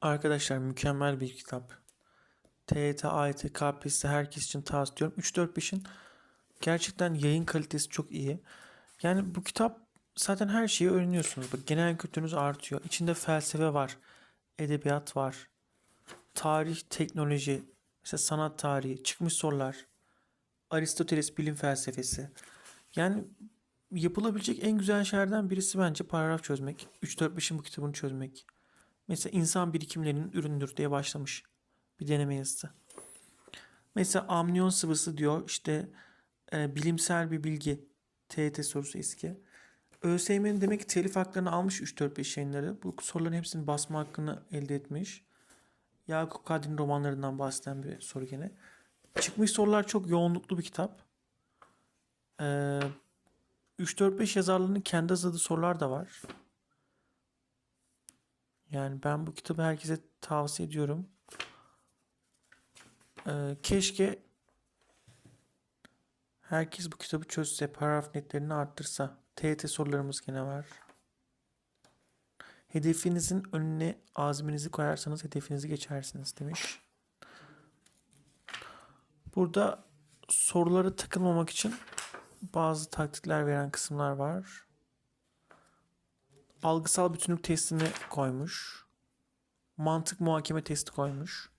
Arkadaşlar mükemmel bir kitap. TYT, AYT, KPSS herkes için tavsiye ediyorum. 3-4-5'in gerçekten yayın kalitesi çok iyi. Yani bu kitap zaten her şeyi öğreniyorsunuz. Bak, genel kültürünüz artıyor. İçinde felsefe var, edebiyat var, tarih, teknoloji, mesela sanat tarihi, çıkmış sorular, Aristoteles bilim felsefesi. Yani yapılabilecek en güzel şeylerden birisi bence paragraf çözmek. 3-4-5'in bu kitabını çözmek. Mesela insan birikimlerinin ürünüdür diye başlamış bir deneme yazısı. Mesela amniyon sıvısı diyor işte e, bilimsel bir bilgi. TET sorusu eski. ÖSYM'nin demek ki telif haklarını almış 3-4-5 yayınları. Bu soruların hepsini basma hakkını elde etmiş. Yakup Kadri'nin romanlarından bahseden bir soru gene. Çıkmış sorular çok yoğunluklu bir kitap. Ee, 3-4-5 yazarlarının kendi hazırladığı sorular da var. Yani ben bu kitabı herkese tavsiye ediyorum. Ee, keşke herkes bu kitabı çözse, paragraf netlerini arttırsa. TET sorularımız gene var. Hedefinizin önüne azminizi koyarsanız hedefinizi geçersiniz demiş. Burada sorulara takılmamak için bazı taktikler veren kısımlar var. Algısal bütünlük testini koymuş. Mantık muhakeme testi koymuş.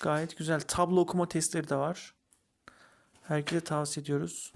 Gayet güzel. Tablo okuma testleri de var. Herkese tavsiye ediyoruz.